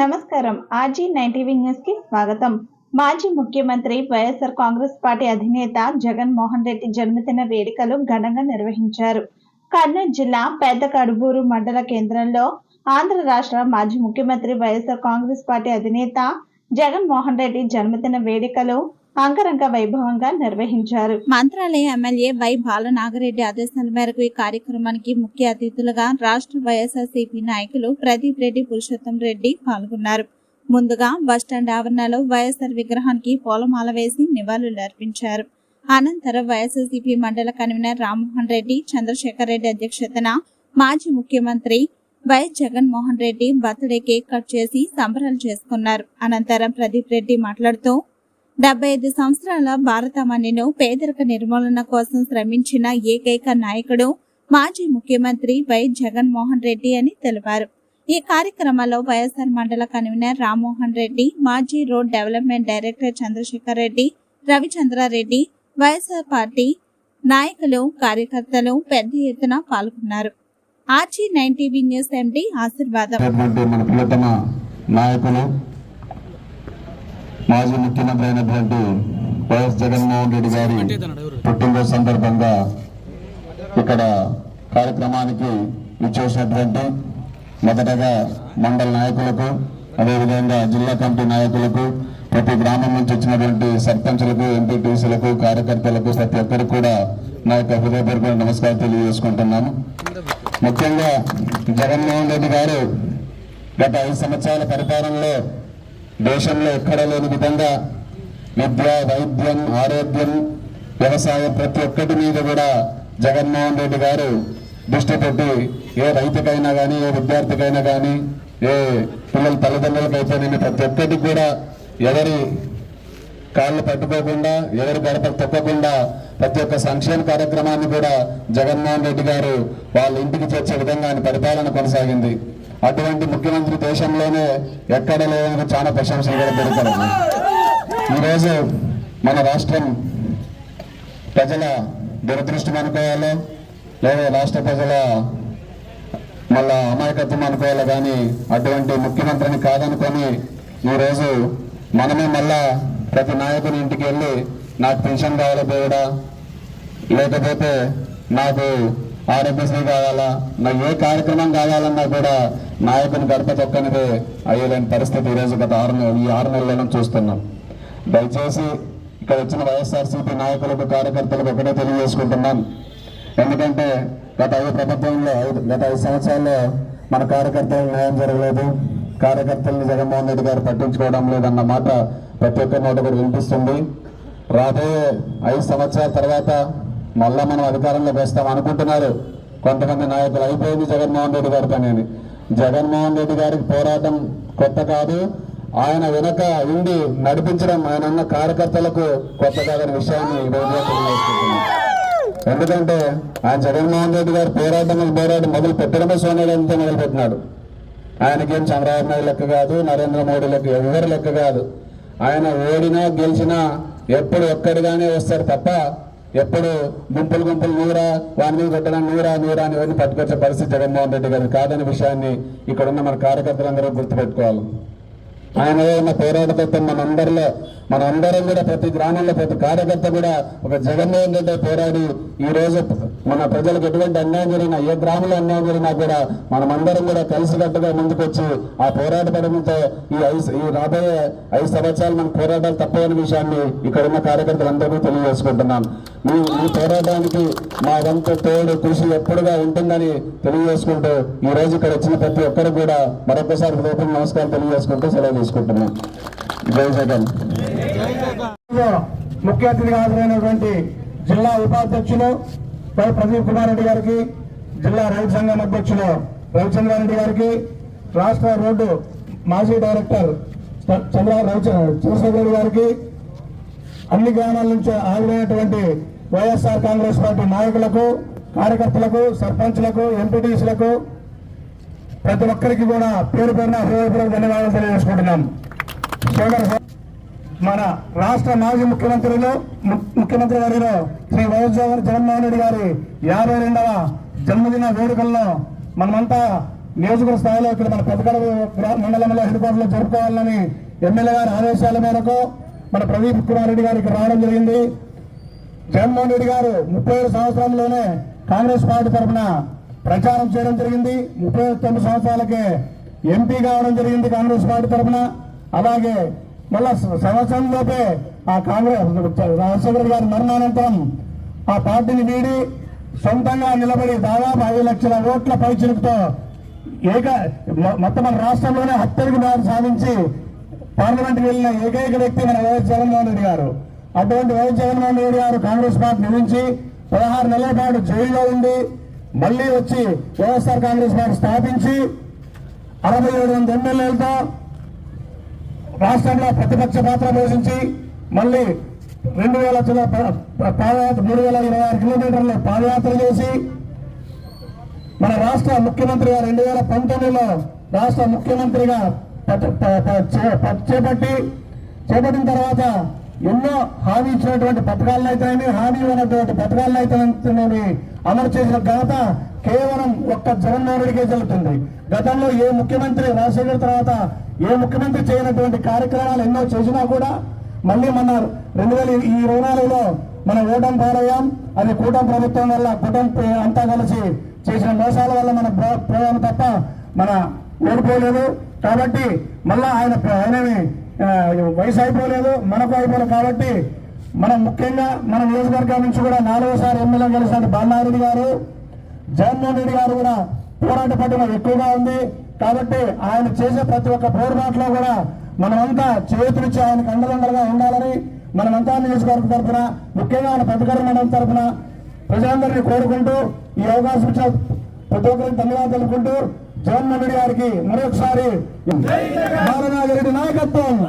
నమస్కారం. RG nine TV న్యూస్కి స్వాగతం. మాజీ ముఖ్యమంత్రి వైఎస్ఆర్ కాంగ్రెస్ పార్టీ అధినేత జగన్ మోహన్ రెడ్డి జన్మదిన వేడుకలు ఘనంగా నిర్వహించారు. కర్నూలు జిల్లా పెద్ద కడుబూరు మండల కేంద్రంలో ఆంధ్ర రాష్ట్ర మాజీ ముఖ్యమంత్రి వైఎస్ఆర్ కాంగ్రెస్ పార్టీ అధినేత జగన్ మోహన్ రెడ్డి జన్మదిన వేడుకలు అంగరంగ వైభవంగా నిర్వహించారు. మంత్రాలయ ఎమ్మెల్యే వై బాలనాగరెడ్డి ఆదేశాల మేరకు ఈ కార్యక్రమానికి ముఖ్య అతిథులుగా రాష్ట్ర వైఎస్ఆర్సీపీ నాయకులు ప్రదీప్ రెడ్డి పురుషోత్తం రెడ్డి పాల్గొన్నారు. ముందుగా బస్టాండ్ ఆవరణలో వైఎస్ఆర్ విగ్రహానికి పూలమాల వేసి నివాళులు అర్పించారు. అనంతరం వైఎస్ఆర్సీపీ మండల కన్వీనర్ రామ్మోహన్ రెడ్డి చంద్రశేఖర్ రెడ్డి అధ్యక్షతన మాజీ ముఖ్యమంత్రి YS Jaganmohan Reddy birthday cake cut చేసి సంబరాలు చేసుకున్నారు. అనంతరం ప్రదీప్ రెడ్డి మాట్లాడుతూ డెబ్బై ఐదు సంవత్సరాల భారతమణిను పేదరిక నిర్మూలన కోసం శ్రమించిన ఏకైక నాయకుడు మాజీ ముఖ్యమంత్రి వై జగన్మోహన్ రెడ్డి అని తెలిపారు. ఈ కార్యక్రమంలో వైఎస్ఆర్ మండల కన్వీనర్ రామ్మోహన్ రెడ్డి మాజీ road development director Chandrasekhar Reddy Ravichandra Reddy YSR party నాయకులు కార్యకర్తలు పెద్ద ఎత్తున పాల్గొన్నారు. RG nine TV news MD Ashirvadam. నాయకులు మాజీ ముఖ్యమంత్రి అయినటువంటి వైఎస్ జగన్మోహన్ రెడ్డి గారి పుట్టినరోజు సందర్భంగా ఇక్కడ కార్యక్రమానికి ఇచ్చేసినటువంటి మొదటగా మండల నాయకులకు అదేవిధంగా జిల్లా కమిటీ నాయకులకు ప్రతి గ్రామం నుంచి వచ్చినటువంటి సర్పంచులకు ఎంపీటీసీలకు కార్యకర్తలకు ప్రతి ఒక్కరికి కూడా నా యొక్క హృదయపూర్వక నమస్కారం తెలియజేసుకుంటున్నాను. ముఖ్యంగా జగన్మోహన్ రెడ్డి గారు గత ఐదు సంవత్సరాల పరిపాలనలో దేశంలో ఎక్కడ లేని విధంగా విద్య వైద్యం ఆరోగ్యం వ్యవసాయం ప్రతి ఒక్కటి మీద కూడా జగన్మోహన్ రెడ్డి గారు దృష్టి పెట్టి ఏ రైతుకైనా కానీ ఏ విద్యార్థికైనా కానీ ఏ పిల్లల తల్లిదండ్రులకైతేనేమి ప్రతి ఒక్కటికి కూడా ఎవరి కాళ్ళు పట్టుకోకుండా ఎవరి గడప తొక్కకుండా ప్రతి ఒక్క సంక్షేమ కార్యక్రమాన్ని కూడా జగన్మోహన్ రెడ్డి గారు వాళ్ళ ఇంటికి చేర్చే విధంగా ఆయన పరిపాలన కొనసాగింది. అటువంటి ముఖ్యమంత్రి దేశంలోనే ఎక్కడ లేదని చాలా ప్రశంసలు కూడా పెరుగుతారు ఈరోజు మన రాష్ట్రం ప్రజల దురదృష్టం అనుకోవాలో లేదా రాష్ట్ర ప్రజల మళ్ళా అమాయకత్వం అనుకోవాలి కానీ అటువంటి ముఖ్యమంత్రిని కాదనుకొని ఈరోజు మనమే మళ్ళా ప్రతి నాయకుని ఇంటికి వెళ్ళి నాకు పెన్షన్ కావాలి దేవుడా లేకపోతే నాకు ఆరోగ్యశ్రీ కావాలా? నాకు ఏ కార్యక్రమం కావాలన్నా కూడా నాయకుని గడప తొక్కనిదే అయ్యేలేని పరిస్థితి ఈరోజు గత ఆరు ఈ ఆరు నెలలను చూస్తున్నాం. దయచేసి ఇక్కడ వచ్చిన వైఎస్ఆర్సీపీ నాయకులకు కార్యకర్తలకు ఒకటే తెలియజేసుకుంటున్నాను ఎందుకంటే గత ఐదు ప్రభుత్వంలో ఐదు- గత ఐదు సంవత్సరాల్లో మన కార్యకర్తలకు న్యాయం జరగలేదు. కార్యకర్తలను జగన్మోహన్ రెడ్డి గారు పట్టించుకోవడం లేదన్న మాట ప్రతి ఒక్కరి నోట కూడా వినిపిస్తుంది. రాబోయే ఐదు సంవత్సరాల తర్వాత మళ్ళా మనం అధికారంలోకి వస్తాం అనుకుంటున్నారు. కొంతమంది నాయకులు అయిపోయింది జగన్మోహన్ రెడ్డి గారి పని జగన్మోహన్ రెడ్డి గారికి పోరాటం కొత్త కాదు. ఆయన వెనక ఉండి నడిపించడం ఆయన ఉన్న కార్యకర్తలకు కొత్త కాదనే విషయాన్ని ఈ రోజు ఎందుకంటే ఆయన జగన్మోహన్ రెడ్డి గారు పోరాటం పోరాటం మొదలు పెట్టడమే సోనియాతో మొదలు పెట్టినాడు ఆయనకేం చంద్రబాబు నాయుడు లెక్క కాదు నరేంద్ర మోడీ లెక్క ఎవరి లెక్క కాదు. ఆయన ఓడినా గెలిచినా ఎప్పుడు ఒక్కడిగానే వస్తారు తప్ప ఎప్పుడు గుంపులు గుంపులు నూరా వాని మీద పెట్టడం నూరా నూరా అని ఇవన్నీ పట్టుకొచ్చే పరిస్థితి జగన్మోహన్ రెడ్డి గారు కాదనే విషయాన్ని ఇక్కడ ఉన్న మన కార్యకర్తలందరూ గుర్తుపెట్టుకోవాలి. ఆయన ఉన్న పోరాట తత్వం మనందరిలో మనందరం కూడా ప్రతి గ్రామంలో ప్రతి కార్యకర్త కూడా ఒక జగన్మోహన్ రెడ్డి పోరాడి ఈ రోజు మన ప్రజలకు ఎటువంటి అన్యాయం జరిగినా ఏ గ్రామంలో అన్యాయం జరిగినా కూడా మనమందరం కూడా కలిసికట్టుగా ముందుకొచ్చి ఆ పోరాటపడంతో ఈ ఐదు ఈ రాబోయే ఐదు సంవత్సరాలు మన పోరాటాలు తప్పని విషయాన్ని ఇక్కడ ఉన్న కార్యకర్తలందరికీ తెలియజేసుకుంటున్నాం. మీ ఈ పోరాటానికి మా వంతు తోడు కృషి ఎప్పుడుగా ఉంటుందని తెలియజేసుకుంటూ ఈ రోజు ఇక్కడ వచ్చిన ప్రతి ఒక్కరు కూడా మరొకసారి రూపం నమస్కారం తెలియజేసుకుంటూ సెలవు తీసుకుంటున్నాం. జై జగన్. ముఖ్య అతిథిగా హాజరైనటువంటి జిల్లా ఉపాధ్యక్షులు వై ప్రదీప్ కుమార్ రెడ్డి గారికి జిల్లా రైతు సంఘం అధ్యక్షులు రవిచంద్రారెడ్డి గారికి రాష్ట్ర రోడ్డు మాజీ డైరెక్టర్ చంద్ర రవిచ చంద్రశేఖర్ రెడ్డి గారికి అన్ని గ్రామాల నుంచి హాజరైనటువంటి వైఎస్ఆర్ కాంగ్రెస్ పార్టీ నాయకులకు కార్యకర్తలకు సర్పంచ్లకు ఎంపీటీసీలకు ప్రతి ఒక్కరికి కూడా పేరు పేరున హృదయపూర్వక ధన్యవాదాలు తెలియజేసుకుంటున్నాం. సోదర మన రాష్ట్ర మాజీ ముఖ్యమంత్రిలో ము- ముఖ్యమంత్రి గారిలో శ్రీ వైఎస్ జగన్మోహన్ రెడ్డి గారి యాభై రెండవ జన్మదిన వేడుకల్లో మనమంతా నియోజకవర్గ స్థాయిలో ఇక్కడ మన పెద్దగడ మండలంలో హెడ్ క్వార్టర్లో జరుపుకోవాలని ఎమ్మెల్యే గారి ఆదేశాల మేరకు మన ప్రదీప్ కుమార్ రెడ్డి గారు ఇక్కడ రావడం జరిగింది. జగన్మోహన్ రెడ్డి గారు ముప్పై ఏడు సంవత్సరంలోనే కాంగ్రెస్ పార్టీ తరఫున ప్రచారం చేయడం జరిగింది. ముప్పై తొమ్మిది సంవత్సరాలకే ఎంపీ కావడం జరిగింది కాంగ్రెస్ పార్టీ తరఫున అలాగే మళ్ళా సంవత్సరంలోపే ఆ కాంగ్రెస్ రాజశేఖర గారి మరణానంతరం ఆ పార్టీని వీడి సొంతంగా నిలబడి దాదాపు ఐదు లక్షల ఓట్ల పైచిలుకుతో ఏక మొత్తం మన రాష్ట్రంలోనే అత్యధిక మేర సాధించి పార్లమెంట్కి వెళ్ళిన ఏకైక వ్యక్తి మన వైఎస్ జగన్మోహన్ రెడ్డి గారు. అటువంటి వైఎస్ జగన్మోహన్ రెడ్డి గారు కాంగ్రెస్ పార్టీ నిలించి పదహారు నెలల పాటు జైల్లో ఉండి మళ్ళీ వచ్చి వైఎస్ఆర్ కాంగ్రెస్ పార్టీ స్థాపించి అరవై ఏడు మంది ఎమ్మెల్యేలతో రాష్ట్రంలో ప్రతిపక్ష పాత్ర పోషించి మళ్ళీ రెండు వేల చిల్ల పాదయాత్ర మూడు వేల ఇరవై ఆరు కిలోమీటర్లు పాదయాత్ర చేసి మన రాష్ట్ర ముఖ్యమంత్రిగా రెండు వేల పంతొమ్మిదిలో రాష్ట్ర ముఖ్యమంత్రిగా ప- ప- చే- చేపట్టి చేపట్టిన తర్వాత ఎన్నో హామీ ఇచ్చినటువంటి పథకాలను అయితేనేమి హామీ ఉన్నటువంటి పథకాలను అయితేనేమి అమలు చేసిన ఘనత కేవలం ఒక్క జగన్మోహన్ రెడ్డికే జరుగుతుంది గతంలో ఏ ముఖ్యమంత్రి రాజశేఖర్ తర్వాత ఏ ముఖ్యమంత్రి చేయనటువంటి కార్యక్రమాలు ఎన్నో చేసినా కూడా మళ్ళీ మన రెండు వేల ఇరవై నాలుగులో మన ఓటం పాలయ్యాం. అది కూటమి ప్రభుత్వం వల్ల కూటమి అంతా కలిసి చేసిన మోసాల వల్ల మన పోయాము తప్ప మన ఓడిపోలేదు. కాబట్టి మళ్ళా ఆయన ఆయనని వయసు అయిపోలేదు మనకు అయిపోలేదు కాబట్టి మనం ముఖ్యంగా మన నియోజకవర్గం నుంచి కూడా నాలుగోసారి ఎమ్మెల్యే గెలిచిన బాలనారెడ్డి గారు జగన్మోహన్ రెడ్డి గారు కూడా పోరాట పట్టున ఎక్కువగా ఉంది. కాబట్టి ఆయన చేసే ప్రతి ఒక్క పోరాటంలో కూడా మనమంతా చేతులిచ్చి ఆయనకు అండదండలుగా ఉండాలని మనమంతా నియోజకవర్గ తరఫున ముఖ్యంగా మన పెద్దకర మండలం తరఫున ప్రజలందరినీ కోరుకుంటూ ఈ అవకాశం ఇచ్చిన ప్రతి ఒక్కరికి ధన్యవాదాలు తెలుపుకుంటూ జగన్మోహన్ రెడ్డి గారికి మరొకసారి బాలనాగిరెడ్డి నాయకత్వం.